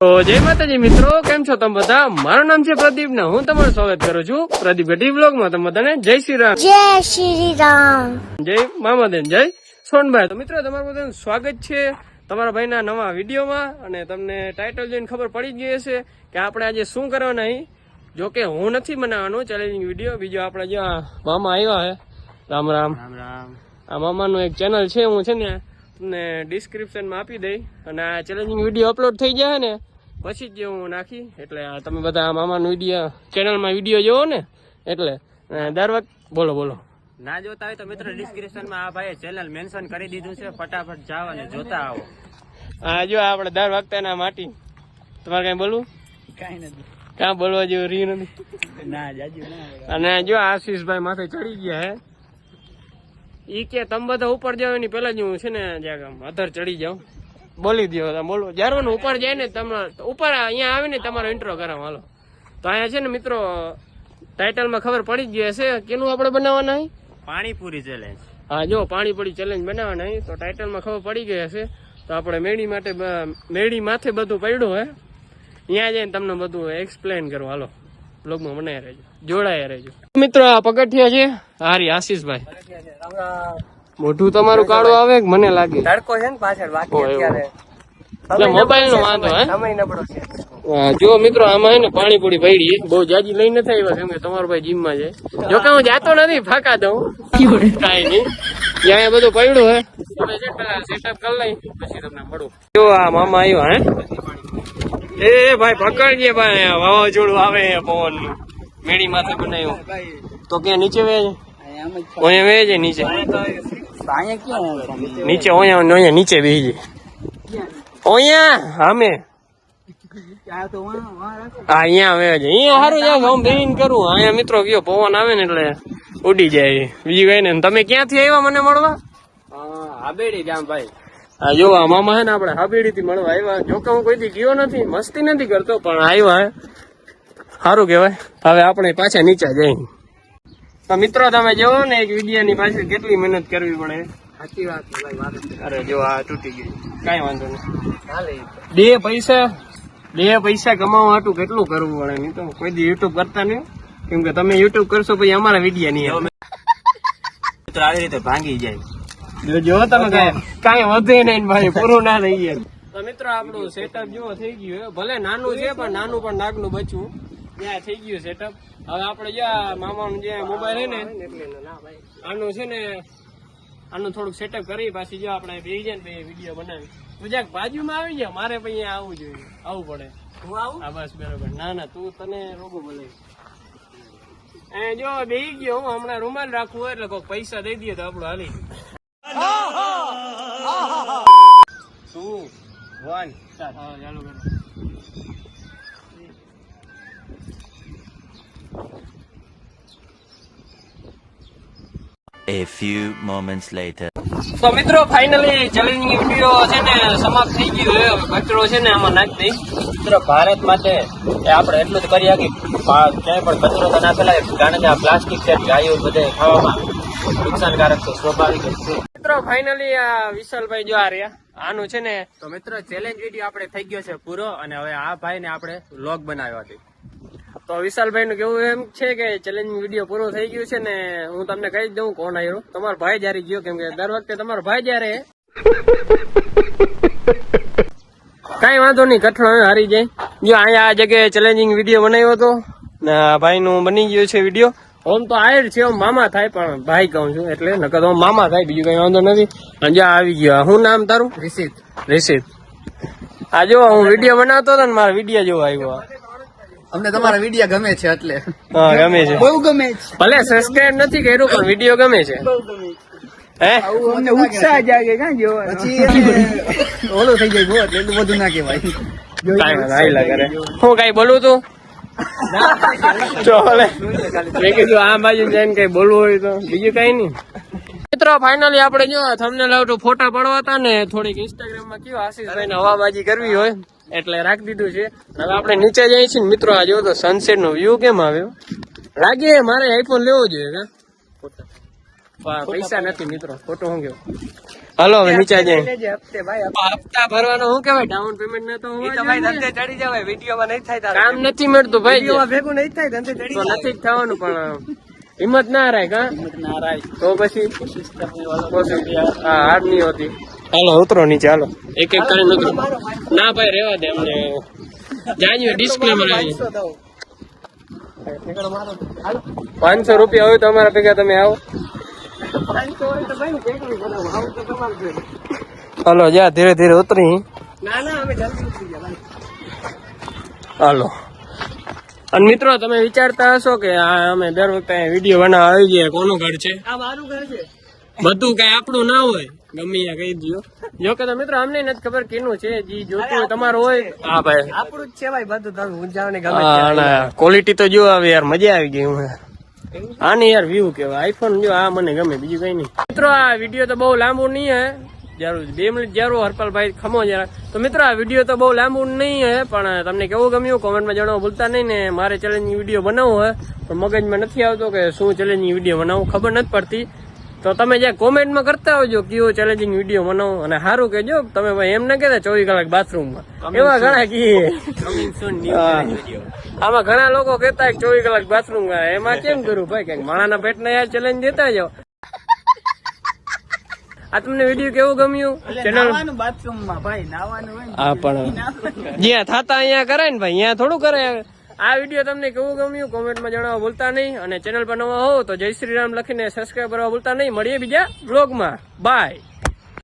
તો જય માતાજી મિત્રો કેમ છો તમે બધા? મારું નામ છે પ્રદીપ ને હું તમારું સ્વાગત કરું છું પ્રદીપ ગઢી બ્લોગમાં તમે બધાને જય શ્રી રામ. જય શ્રી રામ. જય મામાદેન જય સોનભાઈ તો મિત્રો તમારું બધાનું સ્વાગત છે તમારા ભાઈના નવા વિડીયોમાં અને તમને ટાઇટલ જોઈને ખબર પડી જ ગઈ હશે કે આપણે આજે શું કરવાના અહીં. જો કે હું નથી બનાવવાનું ચેલેન્જિંગ વીડિયો બીજો આપણે જ્યાં મામા આવ્યા હે. રામ રામ. રામ રામ. આ મામાનું એક ચેનલ છે હું છે ને તમને ડિસ્ક્રિપ્શનમાં આપી દઈ. અને આ ચેલેન્જિંગ વીડિયો અપલોડ થઈ જાય ને પછી જ હું નાખી. એટલે આ તમે બધા આ મામાનું વીડિયો ચેનલમાં વીડિયો જોવો ને એટલે દર વખત બોલો બોલો. ના જોતા હોય તો મિત્રો ડિસ્ક્રિપ્શનમાં આ ભાઈએ ચેનલ મેન્શન કરી દીધું છે. ફટાફટ જાઓ અને જોતા આવો. આ જો આપણે દર વખતે ના માટી. તમારે કઈ બોલવું? કઈ નથી. ક્યાં બોલવા જેવું રહ્યું નથી? ના જાજુ અને જો આશીષભાઈ માથે ચડી ગયા હે. ઈ કે તમે બધા ઉપર જાવ એની પેલા જ હું છે ને જ્યાં અધર ચડી જાઉં. બોલી દો બોલો. જ્યારે ઉપર જાય ને તમે ઉપર અહીંયા આવીને તમારો ઇન્ટ્રો કરાવ હાલો. તો અહીંયા છે ને મિત્રો ટાઇટલમાં ખબર પડી જ ગઈ હશે કેનું આપણે બનાવવાના પાણીપુરી ચેલેન્જ હા જો પાણીપુરી ચેલેન્જ બનાવવાના તો ટાઇટલમાં ખબર પડી ગઈ હશે. તો આપણે મેળી માટે મેળી માથે બધું પડ્યું હે. ત્યાં જઈને તમને બધું એક્સપ્લેન કરો હાલો. બ્લોગમાં બનાવી રહેજો. જોડાયા રહેજો. મિત્રો આ પગથિયા છે. હારી આશીષભાઈ. મોઢું તમારું કાળું આવે કે મને લાગે? તડકો છે ને પાછળ બાકી અત્યારે. એટલે મોબાઈલ નો વાંધો હે? સમય નબળો છે. જો મિત્રો આમાં હે ને પાણીપુરી પડી બહુ જાજી લઈ નથી આવ્યા કેમ કે તમારો ભાઈ જીમમાં છે. જો કે હું જાતો નથી ફાકા દઉં. કાંઈ નહીં. ત્યાં બધું પડ્યું હે? સેટઅપ કરી લઈ પછી તમને મળું. જો આ મામા આવ્યો હે? એ ભાઈ પકડજે ભાઈ વાવાઝોડું આવે પવનનું. મેળી માથે બનાવ્યું. તો ક્યાં નીચે વેજ અહીંયા વે છે નીચે. અહીંયા નીચે ઓયા ઓયા નીચે બેસી જાય ઓયા અહીંયા આવે છે. અહીંયા સારું જાવ હું બેહીન કરું. અહીંયા મિત્રો કયો પવન આવે ને એટલે ઉડી જાય. બીજું કઈ ને તમે ક્યાંથી આવ્યા મને મળવા? હાબેડી ગામ ભાઈ હા જો, આ મામા હે ને આપણે હાબેડી થી મળવા આવ્યા. જો હું કોઈ દી ગયો નથી, મસ્તી નથી કરતો, પણ આવ્યા સારું કહેવાય. હવે આપણે પાછા નીચે જઈ તો મિત્રો તમે જોવો ને એક વિડિયા ની પાછળ કેટલી મહેનત કરવી પડે. સાચી વાત છે ભાઈ વાત અરે જો આ તૂટી ગઈ કઈ વાંધો નહીં. બે પૈસા બે પૈસા કમાવા હતું કેટલું કરવું પડે નહીં તો કોઈ દી યુટ્યુબ કરતા નહીં. કેમ કે તમે યુટ્યુબ કરશો પછી અમારા વિડીયા નહીં આવે. મિત્રો આવી રીતે ભાંગી જાય. જો જો તમે કઈ કાંઈ વધે નહીં ભાઈ પૂરું ના થઈ જાય. તો મિત્રો આપણું સેટઅપ જેવો થઈ ગયું ભલે નાનું છે પણ નાનું પણ નાગનું બચ્ચું ત્યાં થઈ ગયું સેટઅપ હવે આપણે જ્યાં મામાનું જે મોબાઈલ હે ને આનું છે ને આનું થોડુંક સેટઅપ કરી પાછી જો આપણે બે જાય ને બે વીડિયો બનાવી. તું જ્યાંક બાજુમાં આવી જાય મારે પછી આવવું જોઈએ. આવવું પડે. હું આવું? હા બસ બરોબર. ના ના તું તને રોગો બોલે એ જો બેહી ગયો હું હમણાં રૂમાલ રાખવું હોય એટલે કોક પૈસા દઈ દઈએ તો આપણું હાલી ટુ વન ચાલો. ચાલુ A few moments later. તો મિત્રો ફાઇનલી ચેલેન્જિંગ વીડિયો છે ને સમાપ્ત થઈ ગયું હવે કચરો છે ને આમાં નાખી દઈ. મિત્રો ભારત માટે એ આપણે એટલું જ કરી શકીએ ક્યાંય પણ કચરો તો ના ફેલાય કારણ કે આ પ્લાસ્ટિક છે ગાયો બધે ખાવામાં નુકસાનકારક છે સ્વાભાવિક છે. મિત્રો ફાઇનલી આ વિશાલભાઈ જો આ રહ્યા. આનું છે ને તો મિત્રો ચેલેન્જ વીડિયો આપણે થઈ ગયો છે પૂરો અને હવે આ ભાઈને આપણે લોગ બનાવ્યો હતી તો વિશાલભાઈ નું કેવું એમ છે કે ચેલેન્જિંગ વીડિયો પૂરો થઈ ગયો છે ને હું તમને કહી દઉં કોણ આવ્યો. તમારો ભાઈ જયારે ગયો કેમ કે દર વખતે તમારો ભાઈ જયારે કઈ વાંધો નહીં કઠણ હારી જાય. જો અહીંયા આ જગ્યાએ ચેલેન્જિંગ વીડિયો બનાવ્યો હતો. ને ભાઈનું ભાઈ નું બની ગયો છે વીડિયો ઓમ તો આયર છે મામા થાય પણ ભાઈ કહું છું એટલે નકર તો મામા થાય બીજું કઈ વાંધો નથી. અને આવી ગયો શું નામ તારું? રિસિત રિસિત આ જો હું વીડિયો બનાવતો હતો ને મારા વીડિયો જોવા આવ્યો. અમને તમારા વીડિયો ગમે છે એટલે. હા ગમે છે. બહુ ગમે છે. ભલે સબસ્ક્રાઇબ નથી કર્યું પણ વીડિયો ગમે છે. હે? અમને ઉત્સાહ જાગે કાં જોવાનો પછી ઓલું થઈ જાય બહુ એટલે એટલું બધું ના કહેવાય. કાંઈ વાંધો હાલ્યા કરે. હું કઈ બોલું તું? ચોલે મેં કીધું આ બાજુ જઈને કઈ બોલવું હોય તો. બીજું કઈ નહીં. મિત્રો ફાઇનલી આપણે જો થમને આવતું ફોટા પડવા હતા ને થોડીક ઇન્સ્ટાગ્રામમાં કયો આશીષભાઈ ને હવાબાજી કરવી હોય. એટલે રાખી દીધું છે. હવે આપણે નીચે જઈએ છીએ ને મિત્રો આ જો તો સનસેટ નો વ્યૂ કેમ આવ્યો? લાગે મારે આઈફોન લેવો જોઈએ કા પૈસા નથી મિત્રો ખોટો હું કેવું? હાલો હવે નીચે જઈએ. હપ્તા ભરવાનો શું કહેવાય? ડાઉન પેમેન્ટ ને તો ભાઈ ધંધે ચડી જવાય વિડીયોમાં નહીં થાય તારે. કામ નથી મળતું ભાઈ. વિડીયોમાં ભેગું નહીં થાય ધંધે ચડી તો નથી થવાનું પણ હિંમત ના રાય ના રાખ તો પછી હા હાર નહીં હોતી. હાલો ઉતરો નીચે હાલો. એક એક કરીને ઉતરો. ના ભાઈ રેવા દે અમને. જાન્યુ ડિસ્ક્લેમર આવી. પાંચસો રૂપિયા હોય તો અમારા ભેગા તમે આવો. હાલો જા ધીરે ધીરે ઉતરી. હાલો. અને મિત્રો તમે વિચારતા હશો કે આ અમે દર વખતે વીડિયો બનાવવા આવી ગયા કોનું ઘર છે? આ મારું ઘર છે. બધું કઈ આપણું ના હોય. ગમે કહી દો જો કે તો મિત્રો અમને નથી ખબર કેનું છે જી જોતું તમારું હોય. હા ભાઈ. આપણું જ છે ભાઈ બધું તમે ઊંઝાઓ ગમે હા ક્વોલિટી તો જો આવે યાર મજા આવી ગઈ હું આને યાર વ્યૂ કેવાય આઈફોન જો આ મને ગમે બીજું કઈ નહીં. મિત્રો આ વીડિયો તો બહુ લાંબુ નહીં હે. જરૂર બે મિનિટ જરૂર હરપાલભાઈ ખમો જરા તો મિત્રો આ વીડિયો તો બહુ લાંબુ નહીં હે પણ તમને કેવું ગમ્યું? કોમેન્ટમાં જણાવો. ભૂલતા નહીં ને મારે ચેલેન્જની વીડિયો બનાવવો હે. પણ મગજમાં નથી આવતો કે શું ચેલેન્જની વીડિયો બનાવું ખબર નથી પડતી. તો તમે જે કોમેન્ટમાં કરતા હોજો કેવો ચેલેન્જિંગ વીડિયો બનાવો અને સારું કેજો તમે ભાઈ એમ ના કહેતા ચોવીસ કલાક બાથરૂમમાં એવા ઘણા કીએ. આમાં ઘણા લોકો કહેતા ચોવીસ કલાક બાથરૂમ એમાં કેમ કરું ભાઈ? કંઈક માણાના પેટને યાર ચેલેન્જ દેતા જાઓ. આ તમને વીડિયો કેવું ગમ્યું? ચેનલ બાથરૂમમાં ભાઈ નાવાનું હા પણ જ્યાં થતા અહીંયા કરાય ને ભાઈ. અહીંયા થોડું કરે આ વીડિયો તમને કેવું ગમ્યું કોમેન્ટમાં જણાવવા ભૂલતા નહીં અને ચેનલ પર નવા હો તો જય શ્રી રામ લખીને સબસ્ક્રાઈબ કરવા ભૂલતા નહીં. મળીએ બીજા બ્લોગમાં બાય